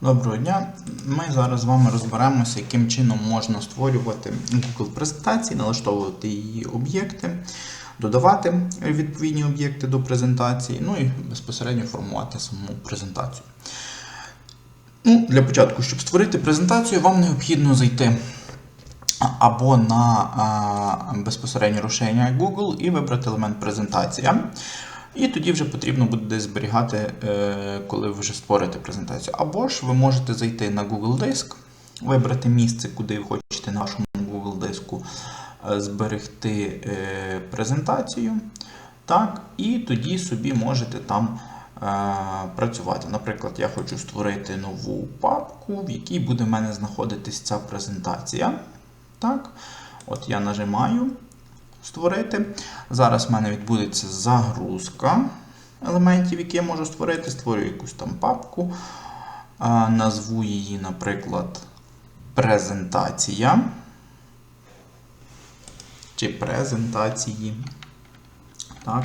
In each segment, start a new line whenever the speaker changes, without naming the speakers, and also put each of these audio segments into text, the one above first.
Доброго дня. Ми зараз з вами розберемося, яким чином можна створювати Google презентації, налаштовувати її об'єкти, додавати відповідні об'єкти до презентації, ну і безпосередньо формувати саму презентацію. Ну, Для початку, щоб створити презентацію, вам необхідно зайти або на а, безпосередньо розширення Google і вибрати елемент презентація. І тоді вже потрібно буде зберігати, е, коли ви вже створите презентацію. Або ж ви можете зайти на Google Диск, вибрати місце, куди ви хочете на вашому Google диску е, зберегти е, презентацію. Так, І тоді собі можете там працювати. Наприклад, я хочу створити нову папку, в якій буде в мене знаходитись ця презентація. Так, От я нажимаю створити. Зараз в мене відбудеться загрузка елементів, які я можу створити. Створюю якусь там папку. Назву її, наприклад, презентація. Чи презентації. Так.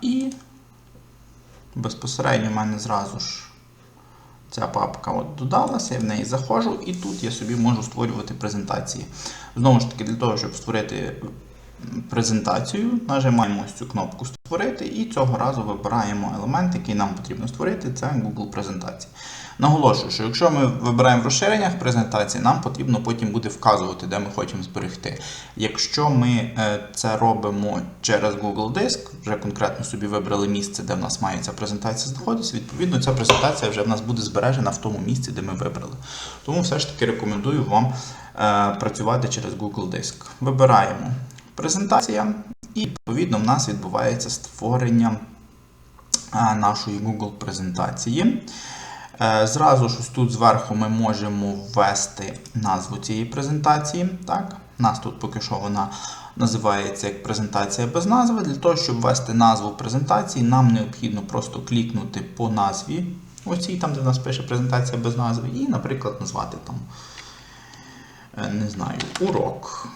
І безпосередньо в мене зразу ж ця папка от додалася, я в неї заходжу, і тут я собі можу створювати презентації. Знову ж таки, для того, щоб створити презентацію, нажимаємо ось цю кнопку Створити, і цього разу вибираємо елемент, який нам потрібно створити, це Google презентації. Наголошую, що якщо ми вибираємо в розширеннях презентації, нам потрібно потім буде вказувати, де ми хочемо зберегти. Якщо ми е, це робимо через Google Диск, вже конкретно собі вибрали місце, де в нас має ця презентація знаходитися, відповідно, ця презентація вже в нас буде збережена в тому місці, де ми вибрали. Тому все ж таки рекомендую вам е, працювати через Google Диск. Вибираємо презентація, і відповідно в нас відбувається створення нашої Google презентації. Е, зразу ж тут зверху ми можемо ввести назву цієї презентації. Так? У нас тут поки що вона називається як презентація без назви. Для того, щоб ввести назву презентації, нам необхідно просто клікнути по назві, оцій, там, де в нас пише презентація без назви, і, наприклад, назвати там, е, не знаю, урок.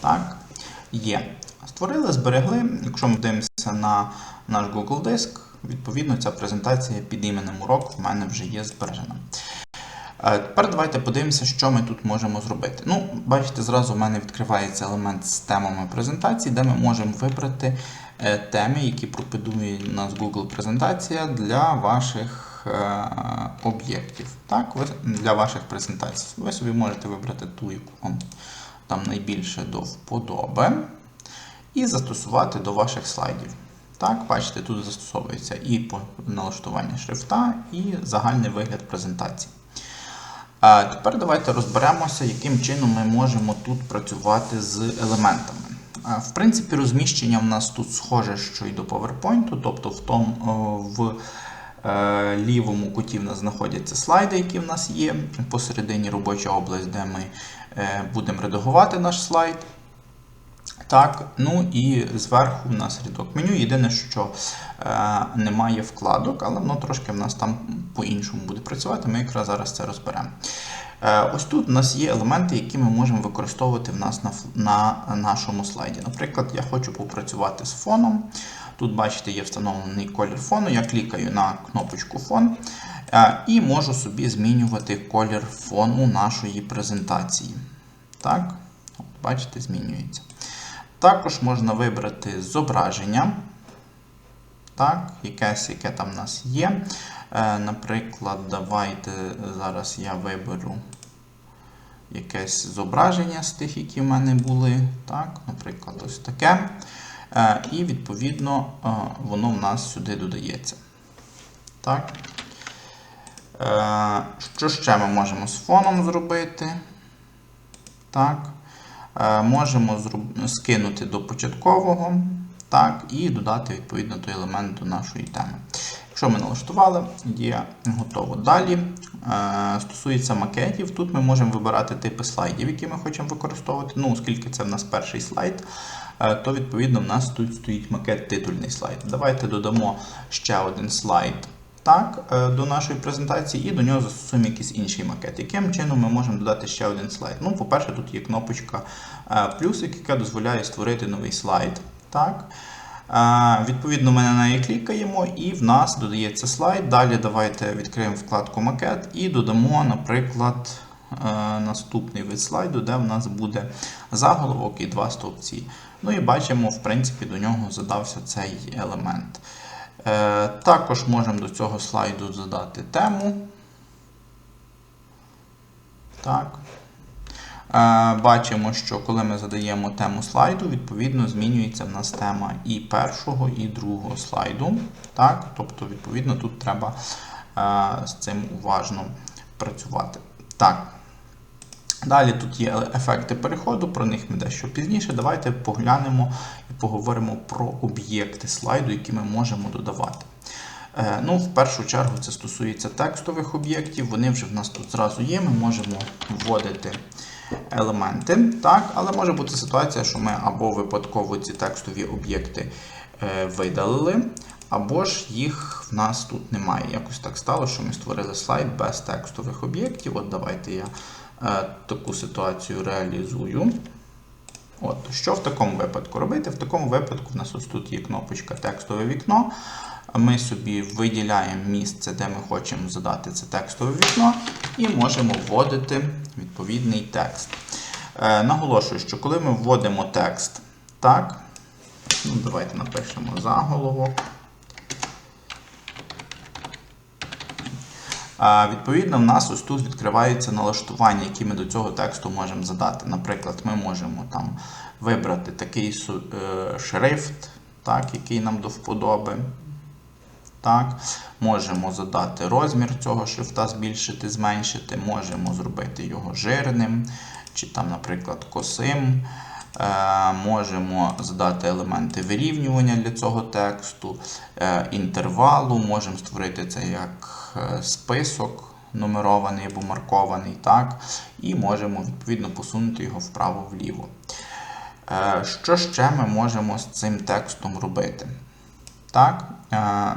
Так, є. Створили, зберегли. Якщо ми дивимося на наш Google Диск, Відповідно, ця презентація під іменем урок в мене вже є збережена. Е, тепер давайте подивимося, що ми тут можемо зробити. Ну, Бачите, зразу в мене відкривається елемент з темами презентації, де ми можемо вибрати е, теми, які пропонує нас Google презентація для ваших е, об'єктів. Так, Для ваших презентацій. Ви собі можете вибрати ту, яку вам там найбільше до вподоби, і застосувати до ваших слайдів. Так, бачите, тут застосовується і налаштування шрифта, і загальний вигляд презентації. Тепер давайте розберемося, яким чином ми можемо тут працювати з елементами. В принципі, розміщення в нас тут схоже, що й до PowerPoint, тобто в тому, в е, лівому куті в нас знаходяться слайди, які в нас є. Посередині робоча область, де ми будемо редагувати наш слайд. Так, ну і зверху у нас рядок меню. Єдине, що е, немає вкладок, але воно трошки в нас там по-іншому буде працювати. Ми якраз зараз це розберемо. Е, ось тут у нас є елементи, які ми можемо використовувати в нас на, на нашому слайді. Наприклад, я хочу попрацювати з фоном. Тут, бачите, є встановлений колір фону. Я клікаю на кнопочку фон е, і можу собі змінювати колір фону нашої презентації. Так, От, бачите, змінюється. Також можна вибрати зображення, так, якесь, яке там в нас є. Е, Наприклад, давайте зараз я виберу якесь зображення з тих, які в мене були. Так, Наприклад, ось таке. Е, І, відповідно, е, воно в нас сюди додається. Так. Е, Що ще ми можемо з фоном зробити? Так. Е, можемо скинути до початкового так, і додати відповідно той елемент до нашої теми. Якщо ми налаштували, є готово. Далі е, стосується макетів, тут ми можемо вибирати типи слайдів, які ми хочемо використовувати. Ну, Оскільки це в нас перший слайд, то відповідно в нас тут стоїть макет титульний слайд. Давайте додамо ще один слайд так, е, до нашої презентації, і до нього застосуємо якийсь інший макет. Яким чином ми можемо додати ще один слайд? Ну, по-перше, тут є кнопочка е, плюсик, яка дозволяє створити новий слайд. Так. Е, Відповідно, ми на неї клікаємо, і в нас додається слайд. Далі давайте відкриємо вкладку макет і додамо, наприклад, наступний вид слайду, де в нас буде заголовок і два стовпці. Ну і бачимо, в принципі, до нього задався цей елемент. Е, Також можемо до цього слайду додати тему. Так. Е, Бачимо, що коли ми задаємо тему слайду, відповідно змінюється в нас тема і першого, і другого слайду. Так? Тобто, відповідно, тут треба е, з цим уважно працювати. Так. Далі тут є ефекти переходу, про них ми дещо пізніше. Давайте поглянемо і поговоримо про об'єкти слайду, які ми можемо додавати. Е, Ну, В першу чергу це стосується текстових об'єктів. Вони вже в нас тут зразу є. Ми можемо вводити елементи. Так? Але може бути ситуація, що ми або випадково ці текстові об'єкти е, видалили, або ж їх в нас тут немає. Якось так стало, що ми створили слайд без текстових об'єктів. От давайте я таку ситуацію реалізую. От, Що в такому випадку робити? В такому випадку в нас ось тут є кнопочка текстове вікно. Ми собі виділяємо місце, де ми хочемо задати це текстове вікно, і можемо вводити відповідний текст. Е, наголошую, що коли ми вводимо текст, так, ну, давайте напишемо заголовок. Відповідно, в нас ось тут відкриваються налаштування, які ми до цього тексту можемо задати. Наприклад, ми можемо там вибрати такий е, шрифт, так, який нам до вподоби. Так. Можемо задати розмір цього шрифта, збільшити, зменшити, можемо зробити його жирним, чи там, наприклад, косим. Е, Можемо задати елементи вирівнювання для цього тексту, е, інтервалу, можемо створити це як е, список нумерований або маркований, так? і можемо відповідно посунути його вправо-вліво. Що ще ми можемо з цим текстом робити? Так,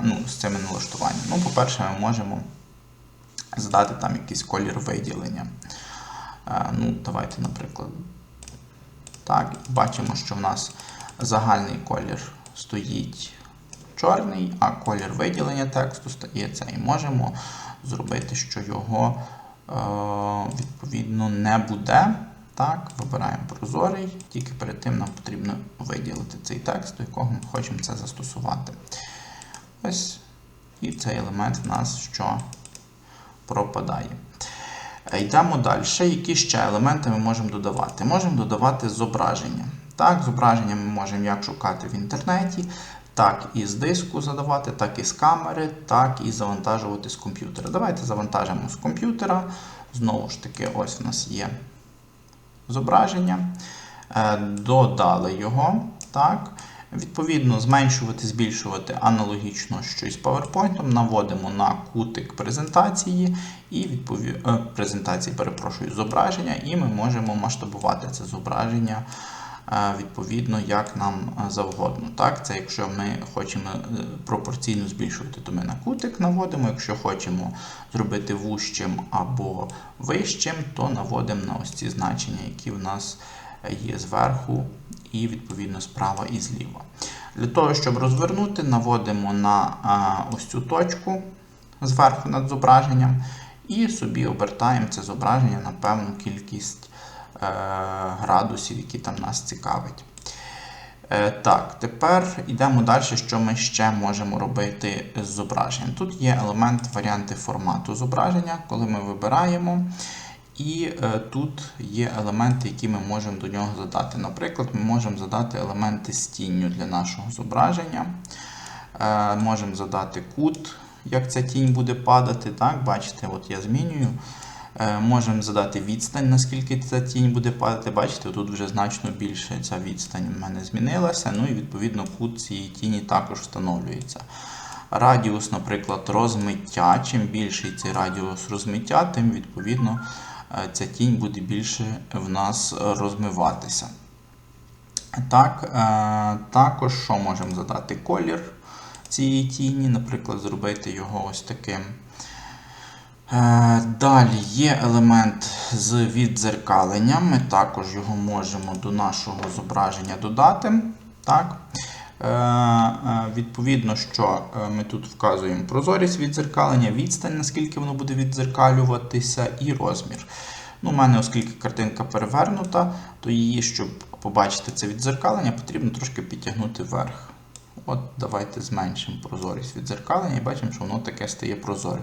ну, з цими налаштуваннями. Ну, по-перше, ми можемо задати там якийсь колір виділення. Ну, давайте, наприклад, так, бачимо, що в нас загальний колір стоїть чорний, а колір виділення тексту стає цей. Можемо зробити, що його е, відповідно не буде. Так, вибираємо прозорий, тільки перед тим нам потрібно виділити цей текст, до якого ми хочемо це застосувати. Ось, і цей елемент в нас що пропадає. Йдемо далі. Які ще елементи ми можемо додавати? Можемо додавати зображення. Так, зображення ми можемо як шукати в інтернеті, так і з диску задавати, так і з камери, так і завантажувати з комп'ютера. Давайте завантажимо з комп'ютера. Знову ж таки, ось у нас є зображення. Е, Додали його. так. Відповідно, зменшувати, збільшувати аналогічно що і з PowerPoint, наводимо на кутик презентації і відпові... е, презентації, перепрошую, зображення, і ми можемо масштабувати це зображення е, відповідно, як нам е, завгодно. Так, Це якщо ми хочемо пропорційно збільшувати, то ми на кутик наводимо. Якщо хочемо зробити вущим або вищим, то наводимо на ось ці значення, які в нас є зверху і відповідно справа і зліва. Для того, щоб розвернути, наводимо на ось цю точку зверху над зображенням і собі обертаємо це зображення на певну кількість е, градусів, які там нас цікавить. Е, так, тепер йдемо далі, що ми ще можемо робити з зображенням. Тут є елемент варіанти формату зображення, коли ми вибираємо. І е, тут є елементи, які ми можемо до нього задати. Наприклад, ми можемо задати елементи з тінню для нашого зображення. Е, можемо задати кут, як ця тінь буде падати. Так, Бачите, от я змінюю. Е, можемо задати відстань, наскільки ця тінь буде падати. Бачите, тут вже значно більше ця відстань в мене змінилася. Ну і відповідно кут цієї тіні також встановлюється. Радіус, наприклад, розмиття. Чим більший цей радіус розмиття, тим відповідно ця тінь буде більше в нас розмиватися. Так, е, Також що можемо задати колір. цієї тіні, наприклад, зробити його ось таким. Е, Далі є елемент з віддзеркаленням. Ми також його можемо до нашого зображення додати. Так. Е, е, Відповідно, що е, ми тут вказуємо прозорість віддзеркалення, відстань, наскільки воно буде віддзеркалюватися, і розмір. Ну, У мене, оскільки картинка перевернута, то її, щоб побачити це віддзеркалення, потрібно трошки підтягнути вверх. От давайте зменшимо прозорість віддзеркалення і бачимо, що воно таке стає прозоре.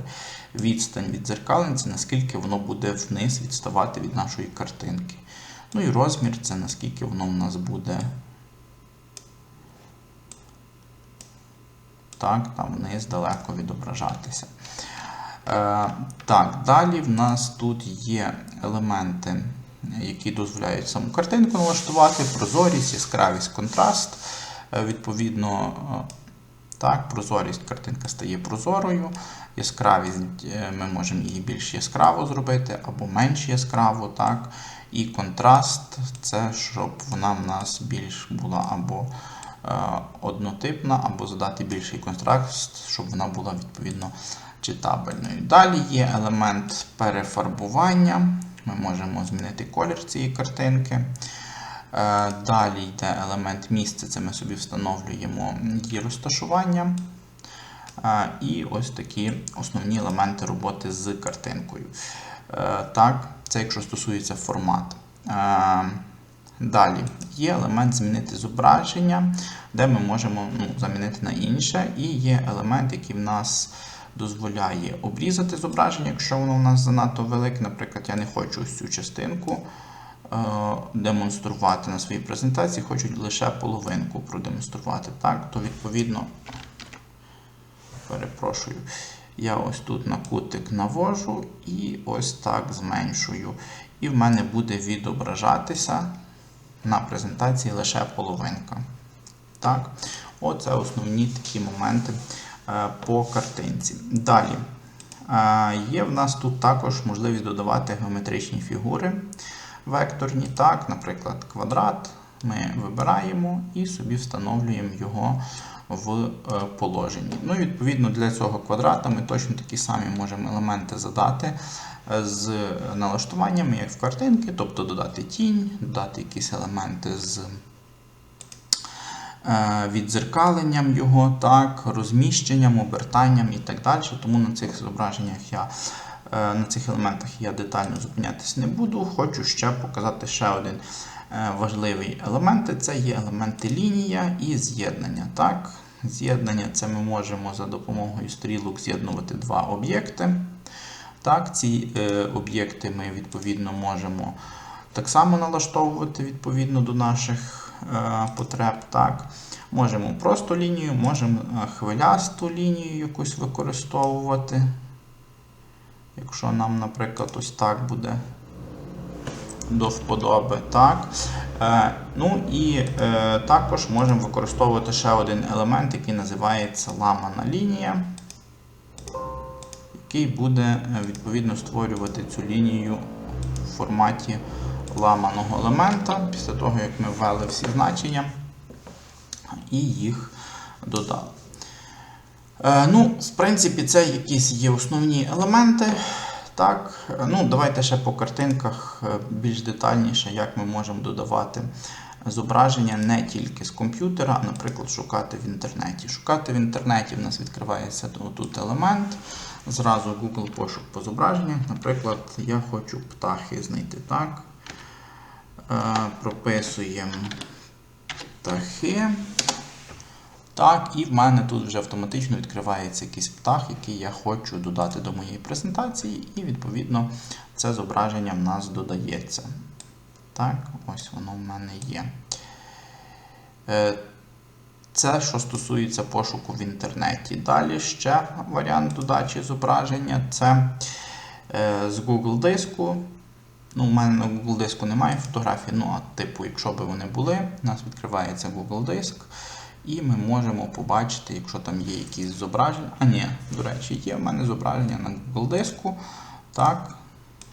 Відстань віддзеркалення це наскільки воно буде вниз відставати від нашої картинки. Ну і розмір це наскільки воно в нас буде. Так, там вниз далеко відображатися. Е, так, далі в нас тут є елементи, які дозволяють саму картинку налаштувати, прозорість, яскравість, контраст. Е, відповідно, е, так, прозорість картинка стає прозорою. Яскравість ми можемо її більш яскраво зробити або менш яскраво. так. І контраст це щоб вона в нас більш була або однотипна, або задати більший контраст, щоб вона була відповідно читабельною. Далі є елемент перефарбування. Ми можемо змінити колір цієї картинки. Е, Далі йде елемент місця, це ми собі встановлюємо її розташування. Е, І ось такі основні елементи роботи з картинкою. Е, Так, це якщо стосується формату. Далі є елемент змінити зображення, де ми можемо ну, замінити на інше. І є елемент, який в нас дозволяє обрізати зображення, якщо воно у нас занадто велике. Наприклад, я не хочу ось цю частинку е, демонструвати на своїй презентації, хочу лише половинку продемонструвати. Так, то відповідно, перепрошую, я ось тут на кутик навожу і ось так зменшую. І в мене буде відображатися на презентації лише половинка. Так, Оце основні такі моменти е, по картинці. Далі. Е, Є в нас тут також можливість додавати геометричні фігури векторні. Так, Наприклад, квадрат ми вибираємо і собі встановлюємо його в е, положенні. Ну, і Відповідно, для цього квадрата ми точно такі самі можемо елементи задати з налаштуваннями, як в картинки, тобто додати тінь, додати якісь елементи з е, віддзеркаленням його, так, розміщенням, обертанням і так далі. Тому на цих зображеннях я е, на цих елементах я детально зупинятися не буду. Хочу ще показати ще один е, важливий елемент. Це є елементи лінія і з'єднання. Так? З'єднання це ми можемо за допомогою стрілок з'єднувати два об'єкти. Так, Ці е, об'єкти ми відповідно можемо так само налаштовувати відповідно до наших е, потреб. Так. Можемо просто лінію, можемо е, хвилясту лінію якусь використовувати. Якщо нам, наприклад, ось так буде до вподоби. Так. Е, ну і е, також можемо використовувати ще один елемент, який називається ламана лінія, який буде е, відповідно створювати цю лінію в форматі ламаного елемента, після того, як ми ввели всі значення і їх додали. Е, ну, В принципі, це якісь є основні елементи. Так, ну Давайте ще по картинках е, більш детальніше, як ми можемо додавати зображення не тільки з комп'ютера, а, наприклад, шукати в інтернеті. Шукати в інтернеті в нас відкривається тут елемент. Зразу Google пошук по зображеннях. Наприклад, я хочу птахи знайти. так. Е, прописуємо птахи. Так, і в мене тут вже автоматично відкривається якийсь птах, який я хочу додати до моєї презентації, і, відповідно, це зображення в нас додається. Так, ось воно в мене є. Це, що стосується пошуку в інтернеті. Далі ще варіант додачі зображення це е, з Google диску. Ну, У мене на Google диску немає фотографій, ну а типу, якщо б вони були, у нас відкривається Google диск. І ми можемо побачити, якщо там є якісь зображення. А ні, до речі, є в мене зображення на Google диску. Так,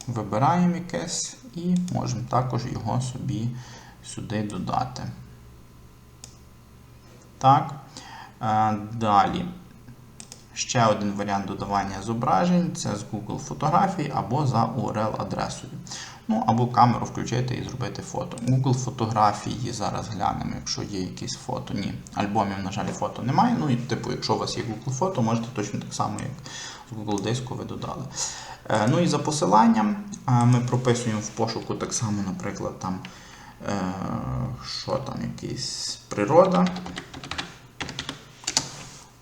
вибираємо якесь і можемо також його собі сюди додати. Так. Е, Далі. Ще один варіант додавання зображень це з Google фотографій або за URL-адресою. Ну, або камеру включити і зробити фото. Google фотографії зараз глянемо, якщо є якісь фото. Ні, альбомів, на жаль, фото немає. Ну і типу, якщо у вас є Google фото, можете точно так само, як з Google диску ви додали. Е, Ну і за посиланням е, ми прописуємо в пошуку так само, наприклад, там, що там, якийсь природа.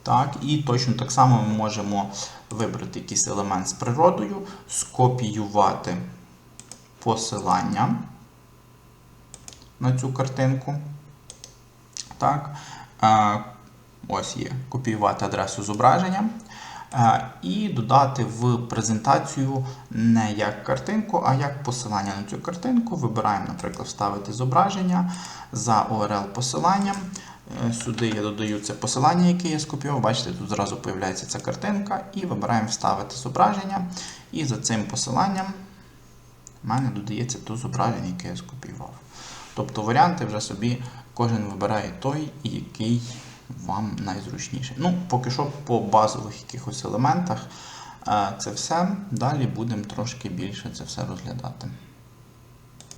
Так, і точно так само ми можемо вибрати якийсь елемент з природою, скопіювати посилання на цю картинку. Так, е, ось є копіювати адресу зображення. І додати в презентацію не як картинку, а як посилання на цю картинку. Вибираємо, наприклад, вставити зображення за URL-посиланням. Е, Сюди я додаю це посилання, яке я скопіював. Бачите, тут зразу з'являється ця картинка, і вибираємо вставити зображення. І за цим посиланням в мене додається то зображення, яке я скопіював. Тобто варіанти вже собі кожен вибирає той, який вам найзручніше. Ну, поки що по базових якихось елементах е, це все. Далі будемо трошки більше це все розглядати.